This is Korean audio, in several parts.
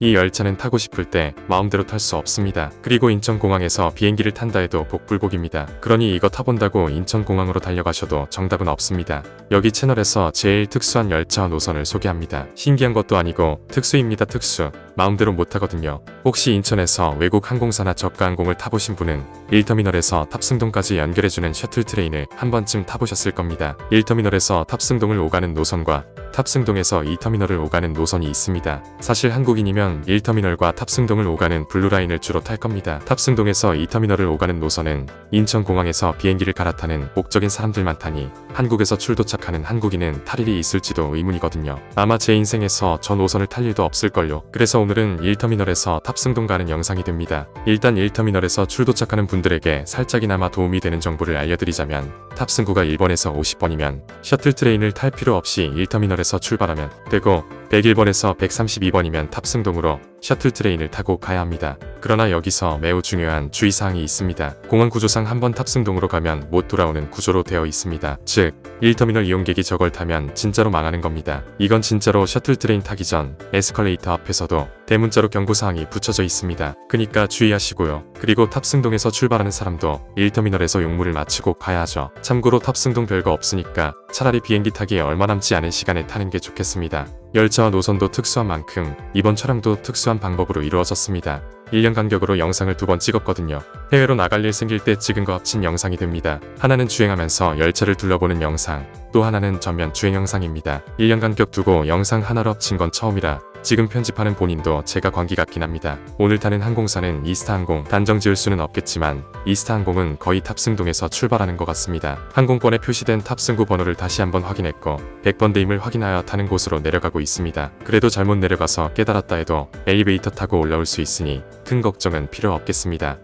이 열차는 타고 싶을 때 마음대로 탈 수 없습니다. 그리고 인천공항에서 비행기를 탄다 해도 복불복입니다. 그러니 이거 타본다고 인천공항으로 달려가셔도 정답은 없습니다. 여기 채널에서 제일 특수한 열차 노선을 소개합니다. 신기한 것도 아니고 특수입니다 특수. 마음대로 못 타거든요. 혹시 인천에서 외국 항공사나 저가 항공을 타보신 분은 1터미널에서 탑승동까지 연결해주는 셔틀 트레인을 한 번쯤 타보셨을 겁니다. 1터미널에서 탑승동을 오가는 노선과 탑승동에서 2터미널을 오가는 노선이 있습니다. 사실 한국인이면 1터미널과 탑승동을 오가는 블루라인을 주로 탈 겁니다. 탑승동에서 2터미널을 오가는 노선은 인천공항에서 비행기를 갈아타는 목적인 사람들만 타니 한국에서 출도착하는 한국인은 탈 일이 있을지도 의문이거든요. 아마 제 인생에서 저 노선을 탈 일도 없을걸요. 그래서 오늘은 1터미널에서 탑승동 가는 영상이 됩니다. 일단 1터미널에서 출도착하는 분들에게 살짝이나마 도움이 되는 정보를 알려드리자면 탑승구가 1번에서 50번이면 셔틀 트레인을 탈 필요 없이 1터미널에서 출발하면 되고 101번에서 132번이면 탑승동으로 셔틀 트레인을 타고 가야 합니다. 그러나 여기서 매우 중요한 주의사항이 있습니다. 공항 구조상 한번 탑승동으로 가면 못 돌아오는 구조로 되어 있습니다. 즉, 1터미널 이용객이 저걸 타면 진짜로 망하는 겁니다. 이건 진짜로 셔틀 트레인 타기 전 에스컬레이터 앞에서도 대문자로 경고사항이 붙여져 있습니다. 그니까 주의하시고요. 그리고 탑승동에서 출발하는 사람도 1터미널에서 용무를 마치고 가야 하죠. 참고로 탑승동 별거 없으니까 차라리 비행기 타기에 얼마 남지 않은 시간에 타는 게 좋겠습니다. 열차와 노선도 특수한 만큼 이번 촬영도 특수한 방법으로 이루어졌습니다. 1년 간격으로 영상을 두 번 찍었거든요. 해외로 나갈 일 생길 때 찍은 거 합친 영상이 됩니다. 하나는 주행하면서 열차를 둘러보는 영상, 또 하나는 전면 주행 영상입니다. 1년 간격 두고 영상 하나로 합친 건 처음이라 지금 편집하는 본인도 제가 관기 같긴 합니다. 오늘 타는 항공사는 이스타항공 단정 지을 수는 없겠지만 이스타항공은 거의 탑승동에서 출발하는 것 같습니다. 항공권에 표시된 탑승구 번호를 다시 한번 확인했고 100번대임을 확인하여 타는 곳으로 내려가고 있습니다. 그래도 잘못 내려가서 깨달았다 해도 엘리베이터 타고 올라올 수 있으니 큰 걱정은 필요 없겠습니다.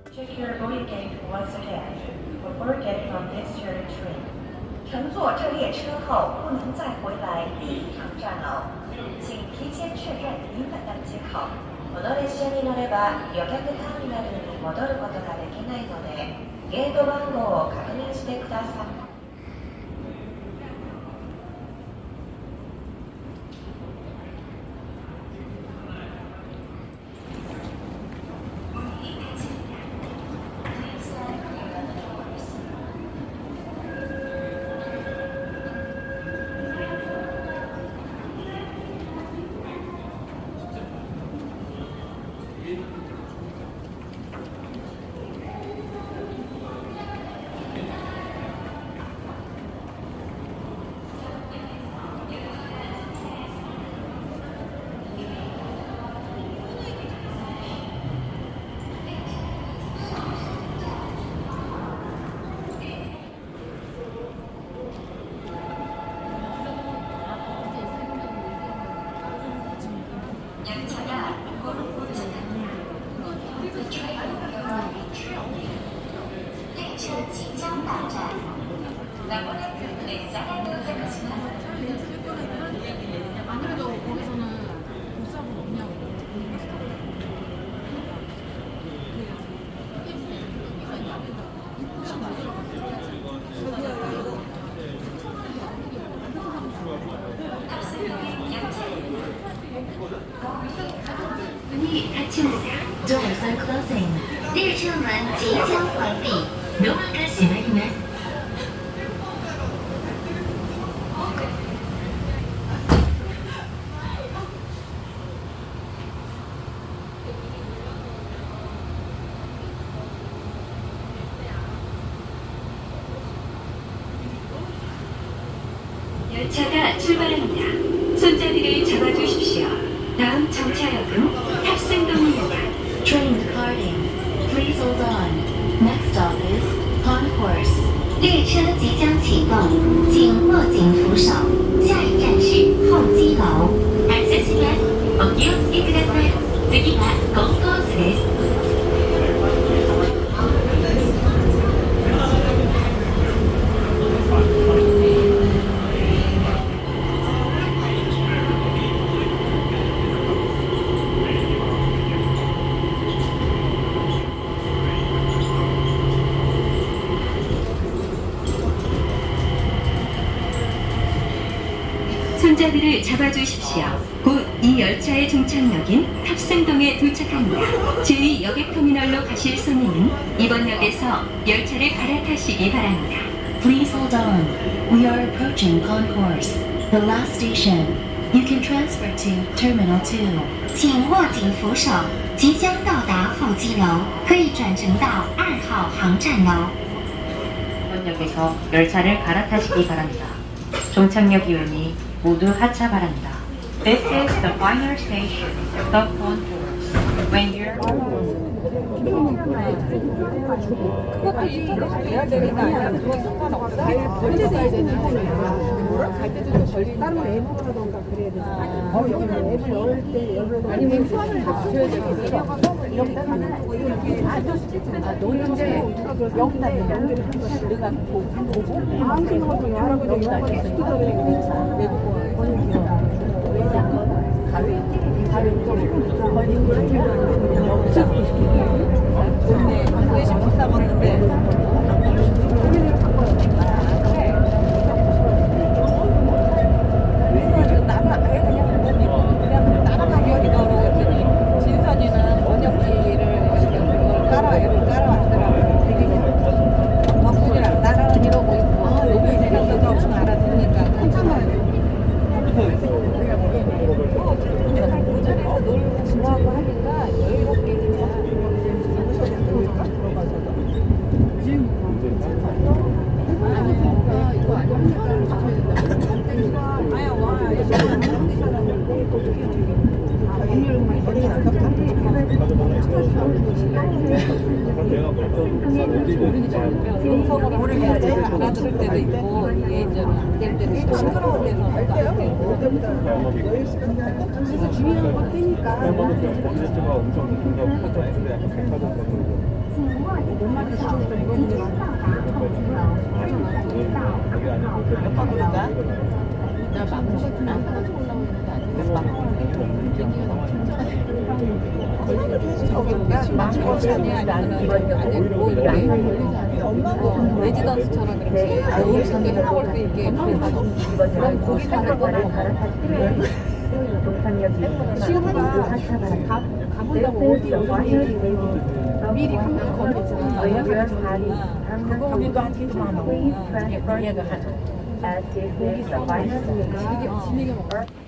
は旅客ターミナルに戻ることができないので、ゲート番号を確認してください。Doors are closing. Dear children, please help me. No one can see my mess. 열차가 출발합니다. 손자리를 잡아주십시오. 다음 정차역은 Concourse. 列车即将启动，请握紧扶手。下一站是候机楼。発車します。お気をつけください。次はコンコースです。 손잡이를 잡아주십시오. 곧 이 이 열차의 종착역인 탑승동에 도착합니다. 제2 여객터미널로 가실 손님은 이번 역에서 열차를 갈아타시기 바랍니다. Please hold on. We are approaching concourse. The last station. You can transfer to Terminal 2. 请握紧扶手，即将到达候机楼，可以转乘到二号航站楼。 이번 역에서 열차를 갈아타시기 바랍니다. 종착역 이용이 모두 하차 바랍니다. This is the final station, the concourse. When you're 그것도 인터넷에 돼야 되는 거 아니야? 그건 상관없어. 걸려야 되는 거야. 갈 때도 또 걸리니까. 따로 앱을 하던가 그래야 되잖아. 어, 여기 앱을 넣을 때 앱을 아니면 수화를 다 붙여야 한 거야. 걸 좋네. 대신 비싸봤는데. 나는 아예 그냥 못 입고 그냥 따라가기 어려워 했더니 진선이는 번역기를 이렇게 그걸 깔아 앱을 깔아왔더라고. 되게 덕분이랑 나랑은 이러고 있고 여기 있는 거 대충 알아듣으니까 괜찮아요. 모자에서 놀고 좋아하고 하니까 여유롭게 그냥 이거 아니면 색깔을 붙여야 된다. 아야 와. 음성으로 모르겠지 알아들을 때도 있고 이게 이제 안될 때도 있고 시끄러운 데서 안 그래서 중요한 건 뜨니까. 나 망고 같은 거 하나씩 올라오는데 아니면 망고 잔이 아니면 아니면 뭐 이렇게 어, 레지던스처럼 이렇게 음식이 하나 올수 있게 그런 고기 같은 거 먹어 시우가 가본다고 어디 미리 한번 검했잖아 그거 우리도 한 개도 많아 얘가 한 고기 진하게 진하게 먹어